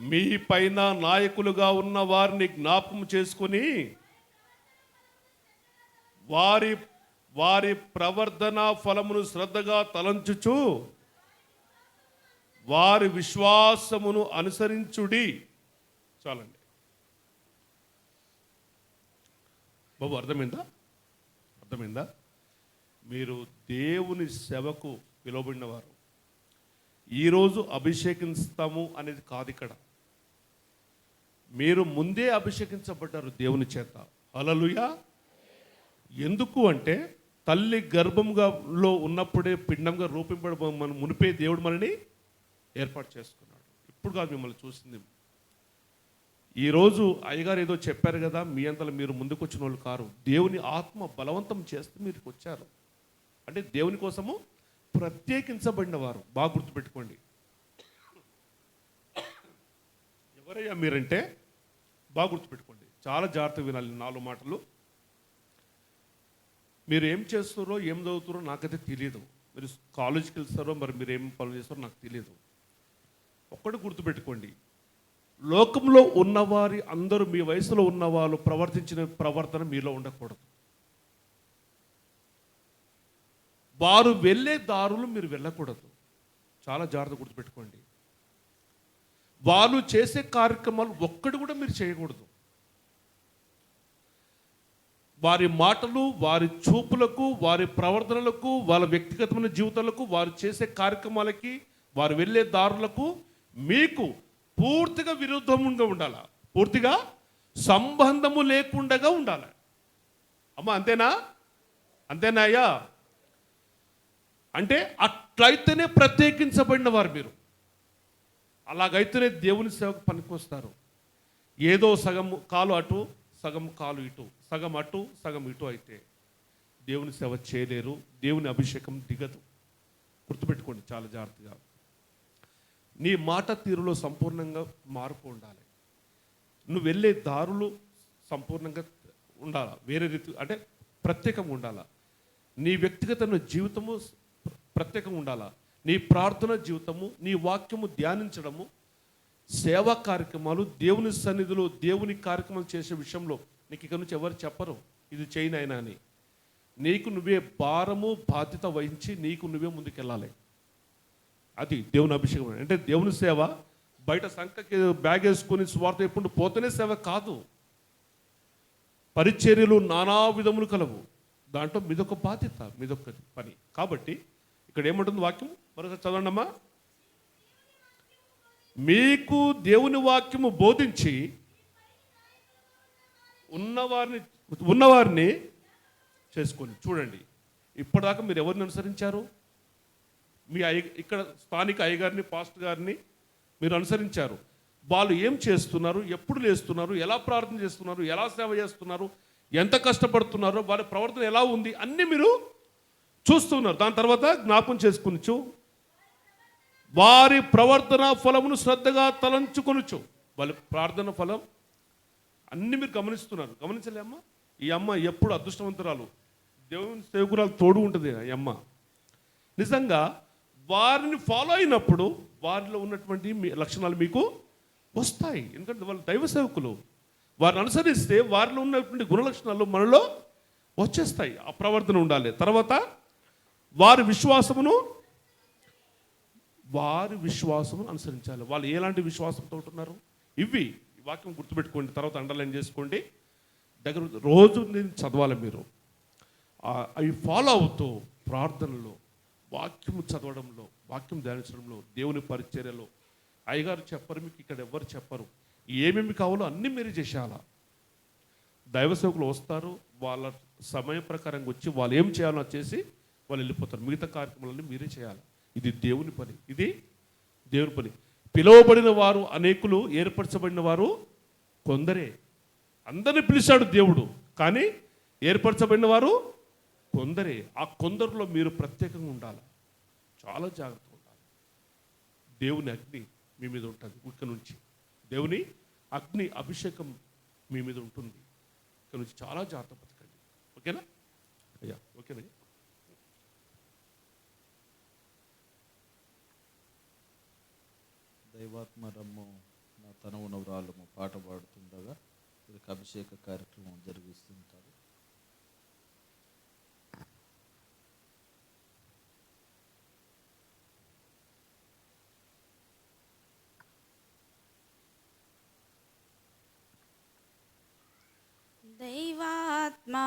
మీ పైన నాయకులుగా ఉన్న వారిని జ్ఞాపం చేసుకొని వారి వారి ప్రవర్తన ఫలమును శ్రద్ధగా తలంచుచు వారి విశ్వాసమును అనుసరించుడి. చాలండి. బాబు అర్థమైందా? అర్థమైందా? మీరు దేవుని సేవకు పిలువబడినవారు. ఈరోజు అభిషేకిస్తాము అనేది కాదు ఇక్కడ. మీరు ముందే అభిషేకించబడ్డారు దేవుని చేత. అలలుయా ఎందుకు అంటే తల్లి గర్భంగా ఉన్నప్పుడే పిండంగా రూపింపడబో మన మునిపే దేవుడు మనని ఏర్పాటు చేసుకున్నాడు. ఇప్పుడు కాదు మిమ్మల్ని చూసింది. ఈరోజు అయ్యగారు ఏదో చెప్పారు కదా మీ అంతలో మీరు ముందుకు వచ్చిన వాళ్ళు కారు. దేవుని ఆత్మ బలవంతం చేస్తే మీరు వచ్చారు. అంటే దేవుని కోసము ప్రత్యేకించబడిన వారు. బాగా గుర్తుపెట్టుకోండి. ఎవరయ్యా మీరంటే? బాగా గుర్తుపెట్టుకోండి. చాలా జాగ్రత్తగా వినాలి నాలుగు మాటలు. మీరు ఏం చేస్తారో ఏం చదువుతారో నాకైతే తెలియదు మీరు కాలేజీకి వెళ్తారో మరి మీరు ఏం పనులు చేస్తారో నాకు తెలియదు ఒక్కటి గుర్తుపెట్టుకోండి. లోకంలో ఉన్నవారి అందరూ మీ వయసులో ఉన్న వాళ్ళు ప్రవర్తించిన ప్రవర్తన మీలో ఉండకూడదు. వారు వెళ్ళే దారులు మీరు వెళ్ళకూడదు. చాలా జాగ్రత్త గుర్తుపెట్టుకోండి. వాళ్ళు చేసే కార్యక్రమాలు ఒక్కటి కూడా మీరు చేయకూడదు. వారి మాటలు వారి చూపులకు వారి ప్రవర్తనలకు వాళ్ళ వ్యక్తిగతమైన జీవితాలకు వారు చేసే కార్యక్రమాలకి వారు వెళ్ళే దారులకు మీకు పూర్తిగా విరుద్ధంగా ఉండాలి. పూర్తిగా సంబంధము లేకుండా ఉండాలి. అమ్మ అంతేనా? అంతేనా అయ్యా? అంటే అట్లయితేనే ప్రత్యేకించబడిన వారు మీరు. అలాగైతేనే దేవుని సేవకు పనికొస్తారు. ఏదో సగం కాలు అటు సగం కాలు ఇటు సగం అటు సగం ఇటు అయితే దేవుని సేవ చేయలేరు దేవుని అభిషేకం దిగదు. గుర్తుపెట్టుకోండి చాలా జాగ్రత్తగా. నీ మాట తీరులో సంపూర్ణంగా మార్పు ఉండాలి. నువ్వు వెళ్ళే దారులు సంపూర్ణంగా ఉండాలా? వేరే రీతి అంటే ప్రత్యేకంగా ఉండాలా? నీ వ్యక్తిగత జీవితము ప్రత్యేకంగా ఉండాలా? నీ ప్రార్థన జీవితము నీ వాక్యము ధ్యానించడము సేవా కార్యక్రమాలు దేవుని సన్నిధిలో దేవుని కార్యక్రమాలు చేసే విషయంలో నీకు ఇక నుంచి ఎవరు చెప్పరు. ఇది చేయనైనా అని. నీకు నువ్వే భారము బాధ్యత వహించి నీకు నువ్వే ముందుకెళ్ళాలి. అది దేవుని అభిషేకం. అంటే దేవుని సేవ బయట సంఖకి బ్యాగ్ వేసుకొని స్వార్థ ఎప్పుడు పోతేనే సేవ కాదు. పరిచర్యలు నానా విధములు కలవు. దాంట్లో మీదొక బాధ్యత మీదొక పని. కాబట్టి ఇక్కడ ఏముంటుంది వాక్యం మరోసారి చదవండమ్మా. మీకు దేవుని వాక్యము బోధించి ఉన్నవారిని ఉన్నవారిని చేసుకొని. చూడండి ఇప్పటిదాకా మీరు ఎవరిని అనుసరించారు? మీ అయ్య ఇక్కడ స్థానిక అయ్యగారిని పాస్ట్ గారిని మీరు అనుసరించారు. వాళ్ళు ఏం చేస్తున్నారు? ఎప్పుడు లేస్తున్నారు? ఎలా ప్రార్థన చేస్తున్నారు? ఎలా సేవ చేస్తున్నారు? ఎంత కష్టపడుతున్నారో వారి ప్రవర్తన ఎలా ఉంది? అన్నీ మీరు చూస్తున్నారు. దాని తర్వాత జ్ఞాపం చేసుకునిచు వారి ప్రవర్తన ఫలమును శ్రద్ధగా తలంచుకొనుచు. వాళ్ళ ప్రార్థన ఫలం అన్ని మీరు గమనిస్తున్నారు. గమనించలే అమ్మ? ఈ అమ్మ ఎప్పుడు అదృష్టవంతురాలు. దేవుని సేవకురాలు తోడు ఉంటుంది ఈ అమ్మ. నిజంగా వారిని ఫాలో అయినప్పుడు వారిలో ఉన్నటువంటి మీ లక్షణాలు మీకు వస్తాయి. ఎందుకంటే వాళ్ళు దైవ సేవకులు. వారిని అనుసరిస్తే వారిలో ఉన్నటువంటి గుణలక్షణాలు మనలో వచ్చేస్తాయి. ఆ ప్రవర్తన ఉండాలి. తర్వాత వారి విశ్వాసమును వారి విశ్వాసమును అనుసరించాలి. వాళ్ళు ఎలాంటి విశ్వాసంతో ఉంటున్నారు? ఇవి ఈ వాక్యం గుర్తుపెట్టుకోండి తర్వాత అండర్లైన్ చేసుకోండి. దగ్గర రోజు నేను చదవాలి మీరు. అవి ఫాలో అవుతూ ప్రార్థనలో వాక్యం చదవడంలో వాక్యం ధ్యానించడంలో దేవుని పరిచర్యలో. అయ్యగారు చెప్పరు మీకు ఇక్కడ ఎవ్వరు చెప్పరు. ఏమేమి కావాలో అన్నీ మీరు చేసేయాలా? దైవ సేవకులు వస్తారు వాళ్ళ సమయం ప్రకారంగా వచ్చి వాళ్ళు ఏం చేయాలో చేసి వాళ్ళు వెళ్ళిపోతారు. మిగతా కార్యక్రమాలన్నీ మీరే చేయాలి. ఇది దేవుని పని. ఇది దేవుని పని. పిలువబడిన వారు అనేకులు ఏర్పరచబడిన వారు కొందరే. అందరిని పిలిచాడు దేవుడు కానీ ఏర్పరచబడిన వారు కొందరే. ఆ కొందరిలో మీరు ప్రత్యేకంగా ఉండాలి. చాలా జాగ్రత్తగా ఉండాలి. దేవుని అగ్ని మీ మీద ఉంటుంది ఇక్కడ నుంచి. దేవుని అగ్ని అభిషేకం మీ మీద ఉంటుంది. ఇక్కడ నుంచి చాలా జాగ్రత్త బతకండి ఓకేనా? అయ్యా ఓకేనా దైవాత్మరమ్ము నా తనవునవరాలము పాట పాడుతుండగా వీరికి అభిషేక కార్యక్రమం జరిగిస్తుంటారు. దైవాత్మా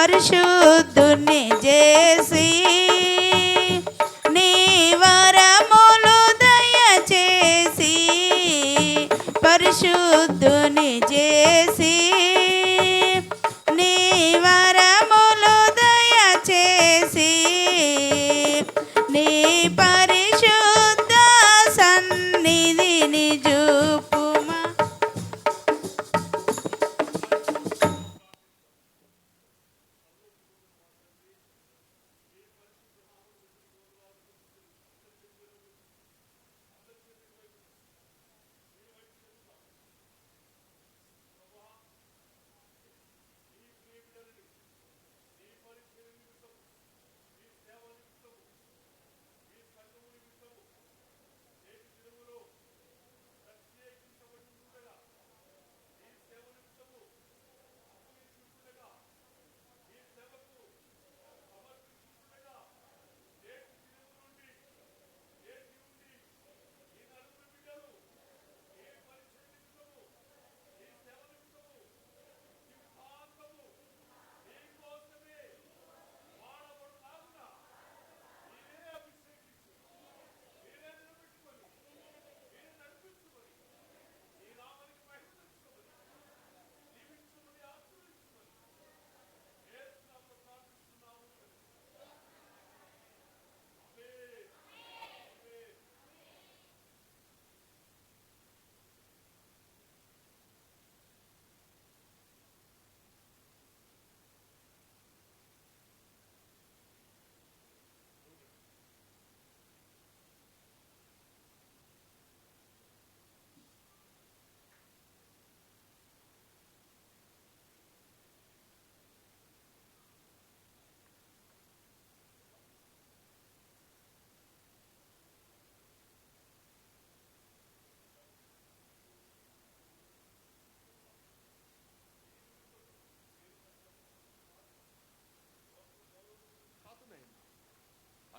పరిశుద్ధుని చేసి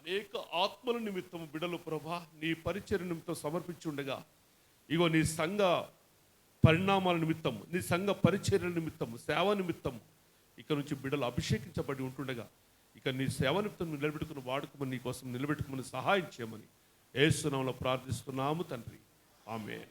అనేక ఆత్మల నిమిత్తం బిడలు ప్రభా నీ పరిచయ నిమిత్తం సమర్పించి ఉండగా ఇగో నీ సంఘ పరిణామాల నిమిత్తం నీ సంఘ పరిచర్య నిమిత్తం సేవ నిమిత్తం ఇక నుంచి బిడ్డలు అభిషేకించబడి ఉంటుండగా. ఇక నీ సేవ నిమిత్తం నిలబెట్టుకుని వాడుకోమని నీ కోసం నిలబెట్టుకోమని సహాయం చేయమని. ఏసునామలో ప్రార్థిస్తున్నాము తండ్రి. ఆమె